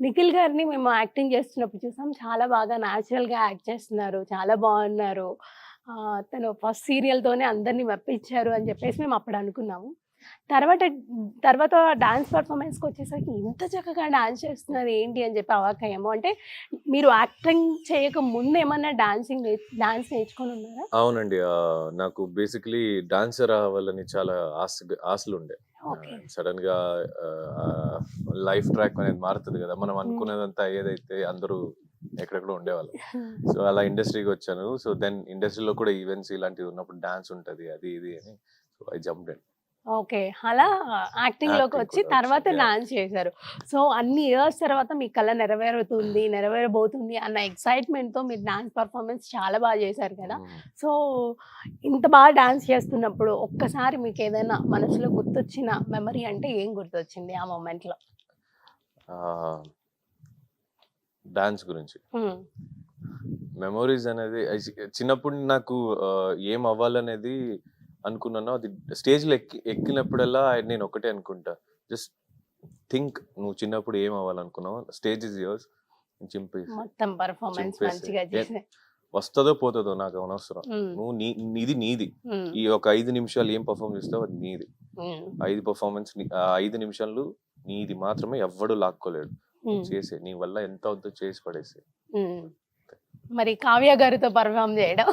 నిఖిల్ గారిని మేము యాక్టింగ్ చేస్తున్నప్పుడు చూసాం. చాలా బాగా న్యాచురల్గా యాక్ట్ చేస్తున్నారు. చాలా బాగున్నారు. తను ఫస్ట్ సీరియల్తోనే అందరినీ మెప్పించారు అని చెప్పేసి మేము అప్పుడు అనుకున్నాము. తర్వాత తర్వాత డాన్స్ పర్ఫార్మెన్స్కి వచ్చేసరికి ఇంత చక్కగా డాన్స్ చేస్తున్నారు ఏంటి అని చెప్పి అవాకయ్యాము అంటే మీరు యాక్టింగ్ చేయక ముందు ఏమన్నా డాన్సింగ్ డాన్స్ నేర్చుకొని ఉన్నారా? అవునండి. నాకు బేసిక్లీ డాన్సర్ అవ్వాలని చాలా ఆశ ఆశలు ఉండే సడన్గా లైఫ్ ట్రాక్ అనేది మారుతుంది కదా. మనం అనుకున్నదంతా ఏదైతే అందరూ ఎక్కడెక్కడ ఉండేవాళ్ళు. సో అలా ఇండస్ట్రీకి వచ్చాను. సో దెన్ ఇండస్ట్రీలో కూడా ఈవెంట్స్ ఇలాంటివి ఉన్నప్పుడు డాన్స్ ఉంటది అది ఇది అని. So I jump okay. అలా యాక్టింగ్లోకి వచ్చి తర్వాత. డాన్స్ చేశారు. సో అన్ని ఇయర్స్ తర్వాత మీ కళ నెరవేరుతుంది నెరవేరబోతుంది అన్న ఎక్సైట్మెంట్తో మీరు డాన్స్ పర్ఫార్మెన్స్ చాలా బాగా చేశారు కదా. సో ఇంత బాగా డాన్స్ చేస్తున్నప్పుడు ఒక్కసారి మీకు ఏదైనా మనసులో గుర్తొచ్చిన మెమరీ అంటే ఏం గుర్తొచ్చింది ఆ మూమెంట్లో డాన్స్ గురించి. మెమోరీస్ అనేది చిన్నప్పుడు నాకు ఏం అవ్వాలనేది అనుకున్నాను అది స్టేజ్లో ఎక్కి ఎక్కినప్పుడల్లా నేను ఒకటే అనుకుంటా. జస్ట్ థింక్ నువ్వు చిన్నప్పుడు ఏం అవ్వాలనుకున్నావు స్టేజ్ ఇస్ యువర్స్ చింపేసి మొత్తం పర్ఫార్మెన్స్ చింపేసి. మంచిగా చేసే. వస్తుందో పోతుందో నాకు అనవసరం. నువ్వు నీ నీది నీది. ఈ ఒక ఐదు నిమిషాలు ఏం పర్ఫామ్ చేస్తావు అది నీది. ఐదు పర్ఫార్మెన్స్ ఐదు నిమిషాలు నీది మాత్రమే ఎవ్వడు లాక్కోలేడు చేసే నీ వల్ల ఎంత అవుతుందో చేసి పడేసి మరి కావ్య గారితో పర్ఫామ్ చేయడం.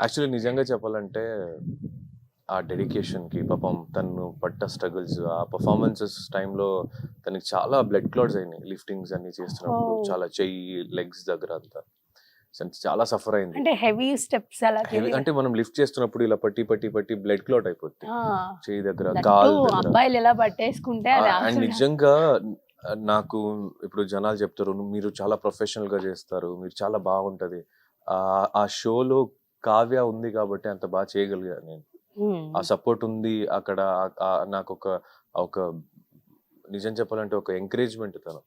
యాక్చువల్లీ నిజంగా చెప్పాలంటే ఆ డెడికేషన్కి పాపం తను పట్ట స్ట్రగుల్స్ ఆ పర్ఫార్మెన్సెస్ టైంలో తనకి చాలా బ్లడ్ క్లాట్స్ అయినాయి. లిఫ్టింగ్స్ అన్ని చేస్తున్నప్పుడు. చాలా చెయ్యి లెగ్స్ దగ్గర అంతా. చాలా సఫర్ అయింది. అంటే హెవీ స్టెప్స్ అలా అంటే మనం లిఫ్ట్ చేస్తున్నప్పుడు ఇలా పట్టి పట్టి పట్టి బ్లడ్ క్లాట్ అయిపోద్ది. ఆ, చెయ్యి దగ్గర కాల్ అబ్బాయిలు ఎలా పట్టేసుకుంటే అండ్ నిజంగా నాకు ఇప్పుడు జనాలు చెప్తారు "నువ్వు- మీరు చాలా ప్రొఫెషనల్గా చేస్తారు మీరు చాలా బాగుంటది. ఆ షోలో కావ్య ఉంది కాబట్టి అంత బాగా చేయగలిగాను నేను. ఆ సపోర్ట్ ఉంది అక్కడ నాకు ఒక ఒక నిజం చెప్పాలంటే ఒక ఎంకరేజ్మెంట్ తను.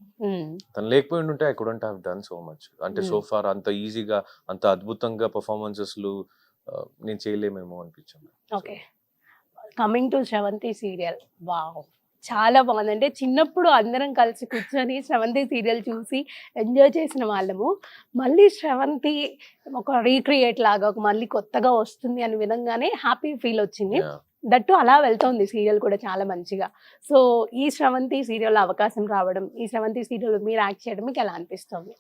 తను లేకపోయి ఉంటే I couldn't have done so much అంటే. సో ఫార్ అంత ఈజీగా అంత అద్భుతంగా పర్ఫార్మెన్సెస్లు నేను చేయలేమేమో అనిపించింది. Okay. Coming to serial wow చాలా బాగుంది అంటే చిన్నప్పుడు అందరం కలిసి కూర్చొని శ్రవంతి సీరియల్ చూసి ఎంజాయ్ చేసిన వాళ్ళము. మళ్ళీ శ్రవంతి ఒక రీక్రియేట్ లాగా ఒక మళ్ళీ కొత్తగా వస్తుంది అని విధంగానే హ్యాపీ ఫీల్ వచ్చింది. దట్టు అలా వెళ్తోంది సీరియల్ కూడా చాలా మంచిగా. సో ఈ శ్రవంతి సీరియల్ అవకాశం రావడం ఈ శ్రవంతి సీరియల్ మీరు యాక్ట్ చేయడం మీకు ఎలా అనిపిస్తుంది?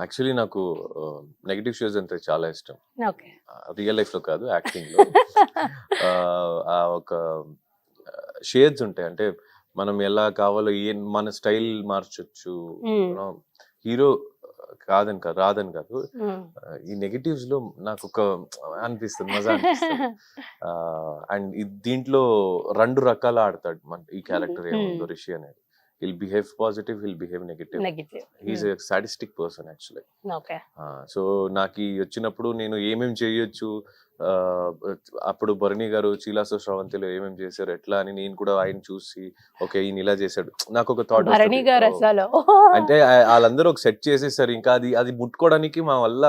యాక్చువల్లీ నాకు నెగిటివ్ షోస్ అంటే చాలా ఇష్టం. ఓకే. రియల్ లైఫ్లో కాదు యాక్టింగ్లో ఒక షేడ్స్ ఉంటాయి. అంటే మనం ఎలా కావాలో ఏ మన స్టైల్ మార్చొచ్చు. హీరో కాదని కాదు రాదని కాదు. ఈ నెగటివ్స్లో నాకు ఒక అనిపిస్తుంది మజా అనిపిస్తుంది. అండ్ దీంట్లో రెండు రకాల ఆడతాడు మన ఈ క్యారెక్టర్ ఏముందో రిషి అనేది. He'll behave positive he'll behave negative he's sadistic person actually so నాకు వచ్చినప్పుడు నేను ఏమేం చేయొచ్చు అప్పుడు భరణి గారు చీలాసో శ్రవంతిలో ఏమేం చేశారు ఎట్లా అని నేను కూడా ఆయన చూసి ఓకే ఈయన ఇలా చేశాడు. నాకు ఒక థాట్ అంటే వాళ్ళందరూ ఒక సెట్ చేసేసారు. ఇంకా అది అది ముట్టుకోవడానికి మా వల్ల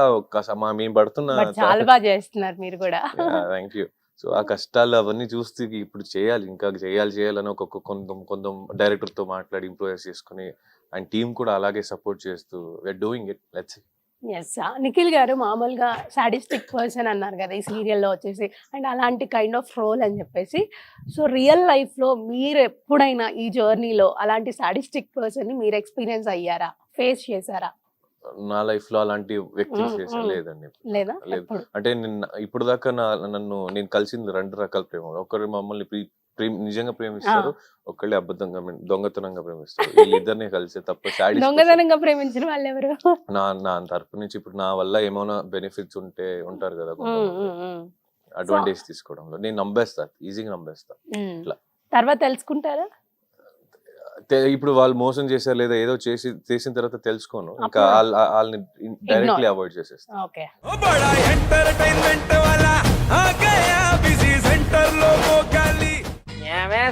మా మేము పడుతున్న చాలా బాగా చేస్తున్నారు మీరు కూడా. థ్యాంక్ యూ సో ఆ కష్టాలు అవన్నీ చూస్తే ఇప్పుడు చేయాలి. ఇంకా చేయాలి చేయాలని ఒక కొంత కొంత డైరెక్టర్తో మాట్లాడి ఇంప్రూవైజ్ చేసుకుని అండ్ టీం కూడా అలాగే సపోర్ట్ చేస్తూ we're doing it let's yes Nikhil garu మామూలుగా సాడిస్టిక్ పర్సన్ అన్నారు కదా ఈ సీరియల్లో వచ్చేసి. అండ్ అలాంటి కైండ్ ఆఫ్ రోల్ అని చెప్పేసి. సో రియల్ లైఫ్లో మీరు ఎప్పుడైనా ఈ జర్నీలో అలాంటి సాడిస్టిక్ పర్సన్ని మీరు ఎక్స్పీరియన్స్ అయ్యారా? ఫేస్ చేశారా? నా లైఫ్లో అలాంటి వ్యక్తులు మ్మ్, చేసా. లేదండి లేదా? అంటే నిన్న ఇప్పుడు దాకా నా నన్ను నేను కలిసింది రెండు రకాల ప్రేమ ఒకరు మమ్మల్ని నిజంగా ప్రేమిస్తారు ఒకళ్ళు అబద్ధంగా దొంగతనంగా ప్రేమిస్తారు. వీళ్ళిద్దరిని కలిసే తప్ప. దొంగతనంగా ప్రేమించిన వాళ్ళు ఎవరు నా నా తరపు నుంచి ఇప్పుడు నా వల్ల ఏమైనా బెనిఫిట్స్ ఉంటే ఉంటారు కదా అడ్వాంటేజ్ తీసుకోవడంలో. నేను నమ్మేస్తా ఈజీగా నమ్మేస్తా. ఇట్లా. తర్వాత తెలుసుకుంటారా? ఇప్పుడు వాళ్ళు మోసం చేశారు లేదా ఏదో చేసి చేసిన తర్వాత తెలుసుకోను. ఇంకా వాళ్ళని డైరెక్ట్లీ అవాయిడ్ చేసేస్తా.